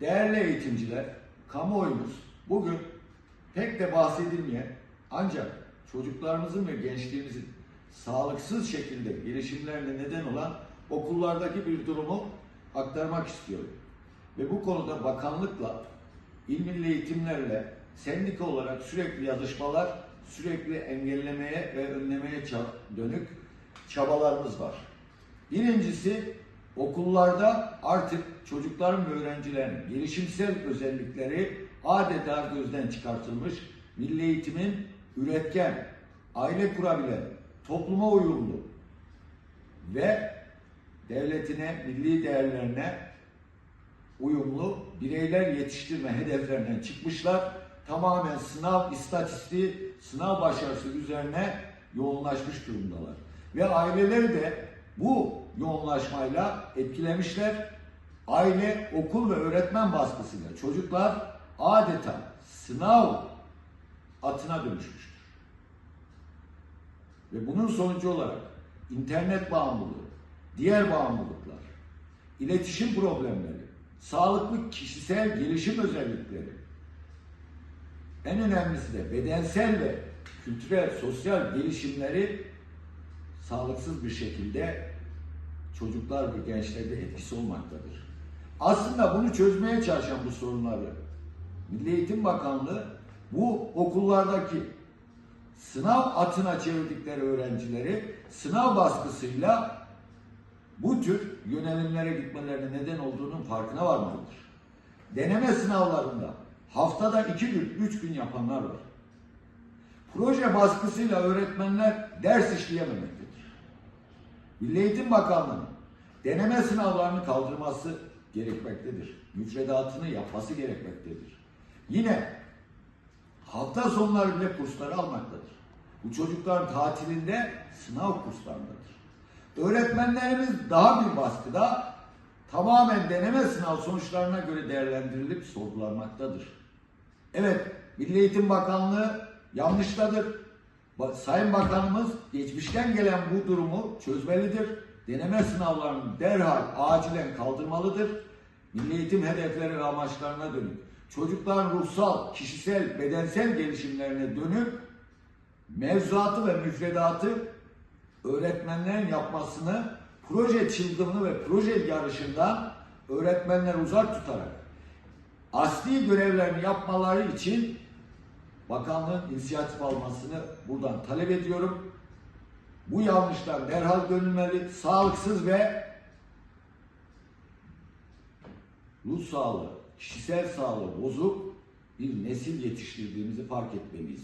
Değerli eğitimciler, kamuoyumuz bugün pek de bahsedilmeyen ancak çocuklarımızın ve gençliğimizin sağlıksız şekilde gelişimlerine neden olan okullardaki bir durumu aktarmak istiyorum. Ve bu konuda bakanlıkla, il eğitimlerle, sendika olarak sürekli yazışmalar, sürekli engellemeye ve önlemeye dönük çabalarımız var. Birincisi okullarda artık çocukların ve öğrencilerin gelişimsel özellikleri adeta gözden çıkartılmış, milli eğitimin üretken, aile kurabilen, topluma uyumlu ve devletine, milli değerlerine uyumlu bireyler yetiştirme hedeflerinden çıkmışlar. Tamamen sınav istatistiği, sınav başarısı üzerine yoğunlaşmış durumdalar. Ve aileleri de bu yoğunlaşmayla etkilemişler. Aile, okul ve öğretmen baskısıyla çocuklar adeta sınav atına dönüşmüştür. Ve bunun sonucu olarak internet bağımlılığı, diğer bağımlılıklar, iletişim problemleri, sağlıklı kişisel gelişim özellikleri, en önemlisi de bedensel ve kültürel, sosyal gelişimleri sağlıksız bir şekilde çocuklar ve gençlerde etkisi olmaktadır. Aslında bunu çözmeye çalışan bu sorunları Milli Eğitim Bakanlığı bu okullardaki sınav atına çevirdikleri öğrencileri sınav baskısıyla bu tür yönelimlere gitmelerine neden olduğunun farkına varmalıdır. Deneme sınavlarında haftada iki gün, üç gün yapanlar var. Proje baskısıyla öğretmenler ders işleyememektedir. Milli Eğitim Bakanlığı'nın deneme sınavlarını kaldırması gerekmektedir. Müfredatını yapması gerekmektedir. Yine hafta sonları bile kursları almaktadır. Bu çocukların tatilinde sınav kurslarındadır. Öğretmenlerimiz daha bir baskıda tamamen deneme sınav sonuçlarına göre değerlendirilip sorgulanmaktadır. Evet, Milli Eğitim Bakanlığı yanlıştadır. Sayın Bakanımız geçmişten gelen bu durumu çözmelidir. Deneme sınavlarını derhal acilen kaldırmalıdır. Milli eğitim hedefleri ve amaçlarına dönük çocukların ruhsal, kişisel, bedensel gelişimlerine dönük mevzuatı ve müfredatı öğretmenlerin yapmasını proje çılgınlığı ve proje yarışından öğretmenler uzak tutarak asli görevlerini yapmaları için bakanlığın inisiyatif almasını buradan talep ediyorum. Bu yanlışlar derhal dönülmeli, sağlıksız ve ruh sağlığı, kişisel sağlığı bozuk bir nesil yetiştirdiğimizi fark etmeliyiz.